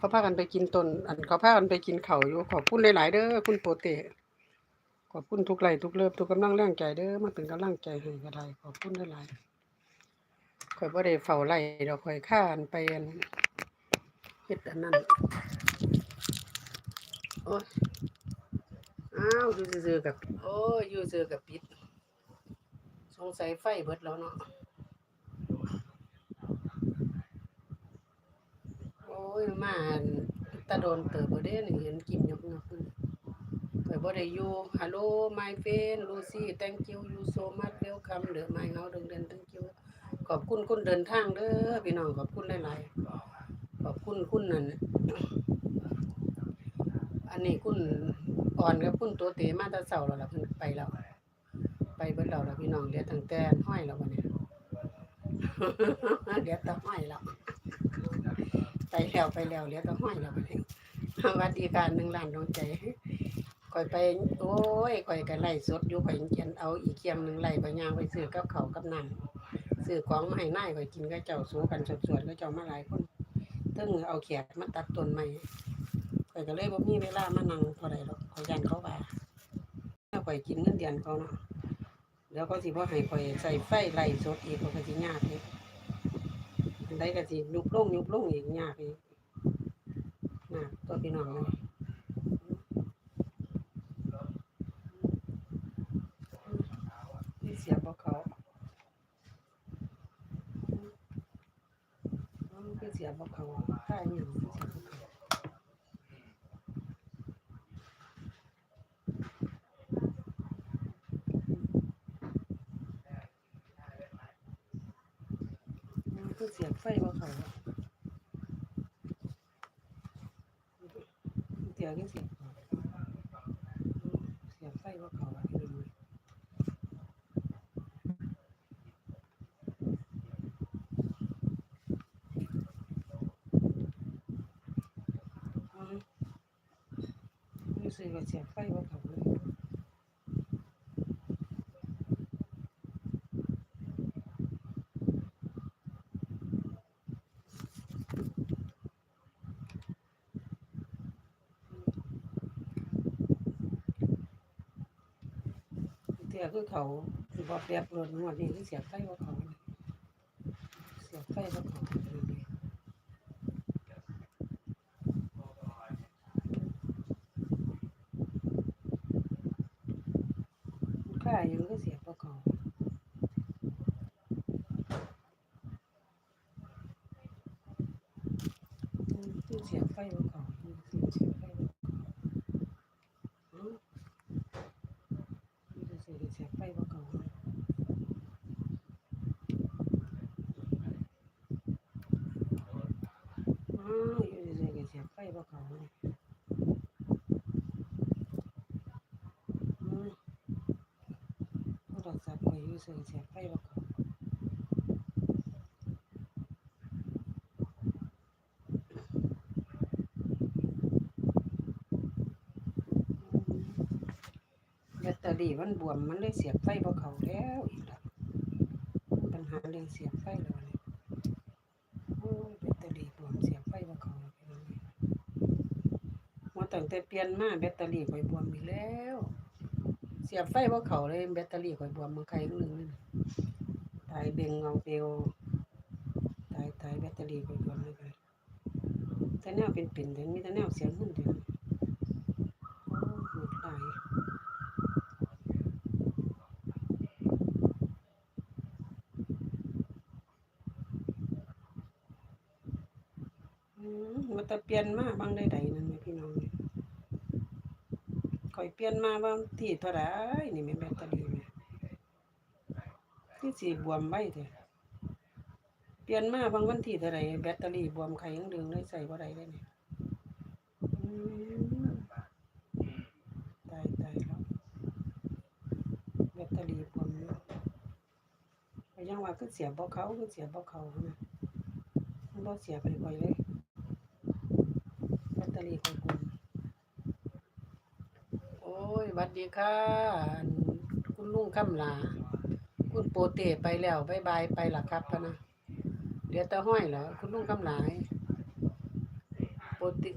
เขาพากันไปกินต้นอันเขาพากันไปกินเขาอยู่ขอบคุณหลายๆเด้อคุณโปเตขอบคุณทุกไลทุกเลิฟทุกกำลังแรงใจเด้อมาเป็นกำลังใจให้ก็ได้ขอบคุณหลายๆข่อยบ่ได้เฝ้าไล่ดอกข่อยข้าอันไปอันเฮ็ดอันนั้นโอ้ยอ้าวอยู่ซื่อๆกับโอ้ยอยู่ซื่อกับปิดสงสัยไฟเบิดแล้วเนาะ โอ้ย มาตะโดนเติบบ่ได้นี่เห็นกินยกๆนี่ข่อยบ่ได้อยู่ Hello my friend Lucy thank you you so much welcome เด้อ my house เดินเดิน thank you ขอบคุณคุณเดินทางเด้อพี่น้องขอบคุณหลายๆขอบคุณคุณนั่นอันนี้คุณอ่อนกับคุณตัวเตมาต่เช้าแล้วล่ะเพิ่นไปแล้วไปเบิดแล้วล่ะพี่น้องเหลือตั้งแต่ห้อยแล้วบัดนี้เหลือแต่ห้อยแล้ว ไปแล้วไปแล้วเหลือแต่ห้อยแล้วบัดนี้สวัสดีการหนึ่งล้านดวงใจข่อยไป โอ้ยข่อยก็ไล่สดอยู่ข่อยเขียนเอาอีกเคียงหนึ่งไล่ไปย่างไปซื้อกับเขากับน้ำซื้อของมาให้นายข่อยกินก็เจ้าสู้กันสดๆก็เจ้ามาหลายคนถึงเอาแขกมาตัดต้นไม้ข่อยก็เลยบ่มีเวลามานั่งเท่าใดหรอกข่อยยันเขาว่าถ้าข่อยกินเงินเดือนเขาเนาะเดี๋ยวก็สิบ่ให้ข่อยใส่ไฟไล่สดอีกข่อยก็สิยากอีกอั นใดก็สิยุบลงยุบลงอีกยากอีกน่ะตัวพี่น้องเลยนี่เสียบเขามันคือเสียบเขาค่ายอย่างเสียบเขา คือเสียบไฟบ่เขาเสียบยังเสียบเสียบไฟบ่เขาอะพี่น้องเลยรู้สึกว่าเสียบไฟบ่เขา เสียคือเขาสิบอกแบบรถงวดนี้คือเสียบไฟว่าเขาเสียบไฟว่าเขาเนี่ยค่ายังก็เสียบว่าเขาอืมคือเสียบไฟว่าเขาอืมคือเสียบไฟว่าเขาอืมนี่ก็เสียบเสียบไฟว่าเขาเนี่ย อ้าวอยู่ดีๆก็เสียบไฟบ่เขาเลยอืมโทรื่อเสียไฟบ่เขาแบตเตอรี่มันบวมมันเลยเสียบไฟบ่เขาแล้วอีกแล้วปัญหาเรื่องเสียบไฟแล้วเนี่ยโอ้ยแบตเตอรี่บวมเสียบไฟบ่เขาแล้วพี่น้องเอ้ยมาตั้งแต่เปลี่ยนมาแบตเตอรี่ข่อยบวมอีกแล้ว สียบไฟบ่าเขาเลยแบตเตอรี่ข่อยบวมมันใครนึงนึงตายเบ่งเงาเปลวตายตายแบตเตอรี่ข่อยบวมเลยไปแต่แนวเป็นเป็นแต่มีแต่แนวเสียงหุ่นเดียวโอ้โหตายมันแต่เปลี่ยนมากบางใดๆนั่นแหมพี่น้องเนี่ย อยเปลี่ยนมาบางที่เท่าใดนี่แม่นแบตเตอรี่แม่คือสิบวมไว้แท้เปลี่ยนมาบางวันที่เท่าใดแบตเตอรี่บวมไขยังดึงเลยใส่บ่ได้เลยนี่อืมตายตายแล้วแบตเตอรี่บวมอยู่ก็ยังว่าคือเสียบบ่เข้าคือเสียบบ่เข้านะมันบ่เสียบให้ข่อยเลยแบตเตอรี่ของคุณโอ้ยหวั ดีค่ะคุณลุงคำลา คุณโปเตไปแล้วบายบายไปละครับพะนะเดี๋ยวตะห้อยเหรอคุณลุงคำลาโปรตี